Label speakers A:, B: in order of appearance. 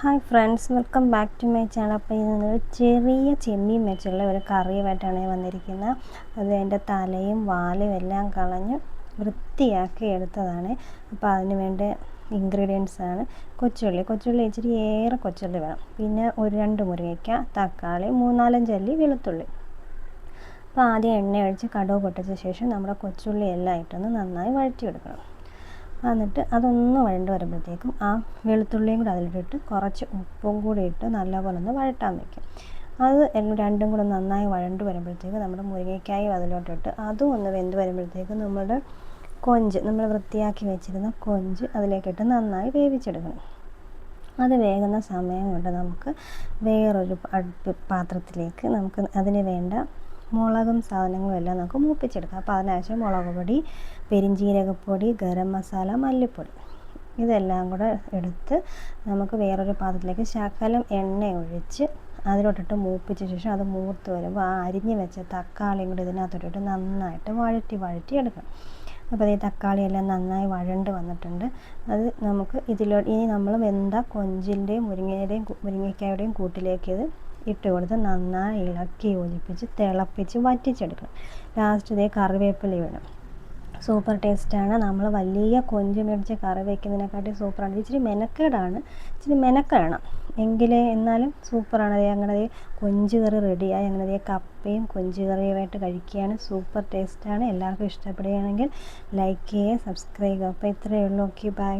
A: Hi friends welcome back to my channel അപ്പോൾ ഇന്ന് ചെറിയ ചെമ്മീൻ വെച്ചുള്ള ഒരു കറിയുമായിട്ടാണ് ഞാൻ വന്നിരിക്കുന്നത്. അത് എന്റെ തലയും വാലും എല്ലാം കളഞ്ഞ് വൃത്തിയാക്കി എടുത്തതാണ്. അപ്പോൾ അതിന് വേണ്ട ഇൻഗ്രീഡിയൻസ് ആണ് കൊച്ചുള്ളി. കൊച്ചുള്ളി ഇച്ചിരി ഏറെ കൊച്ചുള്ളി വേണം. പിന്നെ ഒരു രണ്ട് മുരിങ്ങയ്ക്ക തക്കാളി മൂന്നാലഞ്ച് അല്ലി വെളുത്തുള്ളി. അപ്പോൾ ആദ്യം എണ്ണ ഒഴിച്ച് കടുവ് പൊട്ടിച്ച ശേഷം നമ്മുടെ കൊച്ചുള്ളി എല്ലാം ഇട്ടൊന്ന് നന്നായി വഴറ്റിയെടുക്കണം. എന്നിട്ട് അതൊന്ന് വഴണ്ട് വരുമ്പോഴത്തേക്കും ആ വെളുത്തുള്ളിയും കൂടെ അതിലിട്ടിട്ട് കുറച്ച് ഉപ്പും കൂടി ഇട്ട് നല്ലപോലെ ഒന്ന് വഴട്ടാൻ വയ്ക്കും അത് രണ്ടും കൂടെ നന്നായി വഴണ്ട് വരുമ്പോഴത്തേക്ക് നമ്മുടെ മുരിങ്ങയ്ക്കായും അതിലോട്ടിട്ട് അതും ഒന്ന് വെന്ത് വരുമ്പോഴത്തേക്ക് നമ്മുടെ കൊഞ്ച് നമ്മൾ വൃത്തിയാക്കി വെച്ചിരുന്ന കൊഞ്ച് അതിലേക്കിട്ട് നന്നായി വേവിച്ചെടുക്കണം. അത് വേകുന്ന സമയം കൊണ്ട് നമുക്ക് വേറൊരു പാത്രത്തിലേക്ക് നമുക്ക് അതിന് വേണ്ട മുളകും സാധനങ്ങളും എല്ലാം നമുക്ക് മൂപ്പിച്ചെടുക്കാം. അപ്പോൾ അതിനാവശ്യം മുളക് പൊടി പെരിഞ്ജീരകപ്പൊടി ഗരം മസാല മല്ലിപ്പൊടി. ഇതെല്ലാം കൂടെ എടുത്ത് നമുക്ക് വേറൊരു പാത്രത്തിലേക്ക് ശകലം എണ്ണ ഒഴിച്ച് അതിലോട്ടിട്ട് മൂപ്പിച്ച ശേഷം അത് മൂത്ത് വരുമ്പോൾ ആ അരിഞ്ഞ് വെച്ച തക്കാളിയും കൂടി ഇതിനകത്തോട്ടിട്ട് നന്നായിട്ട് വഴറ്റി വഴറ്റി എടുക്കണം അപ്പോൾ ഈ തക്കാളിയെല്ലാം നന്നായി വഴണ്ട് വന്നിട്ടുണ്ട്. അത് നമുക്ക് ഇതിലോ ഇനി നമ്മൾ വെന്ത കൊഞ്ചിന്റെയും മുരിങ്ങയുടെയും മുരിങ്ങയ്ക്കായുടെയും കൂട്ടിലേക്ക് ഇത് ഇട്ട് കൊടുത്ത് നന്നായി ഇളക്കി യോജിപ്പിച്ച് തിളപ്പിച്ച് വറ്റിച്ചെടുക്കണം. ലാസ്റ്റ് ഇതേ കറിവേപ്പില വേണം സൂപ്പർ ടേസ്റ്റാണ് നമ്മൾ വലിയ കൊഞ്ച് മേടിച്ച് കറി വയ്ക്കുന്നതിനെക്കാട്ടി സൂപ്പറാണ് ഇച്ചിരി മെനക്കേടാണ്. ഇച്ചിരി മെനക്കേടണം. എങ്കിലേ എന്നാലും സൂപ്പറാണ് അതേ അങ്ങനെ കൊഞ്ച് കറി റെഡിയായി അങ്ങനെ കപ്പയും കൊഞ്ച് കറിയുമായിട്ട് കഴിക്കുകയാണ്. സൂപ്പർ ടേസ്റ്റാണ് എല്ലാവർക്കും ഇഷ്ടപ്പെടുകയാണെങ്കിൽ ലൈക്ക് ചെയ്യുക സബ്സ്ക്രൈബ് ചെയ്യുക. അപ്പോൾ ഇത്രയേ ഉള്ളൂ. Okay bye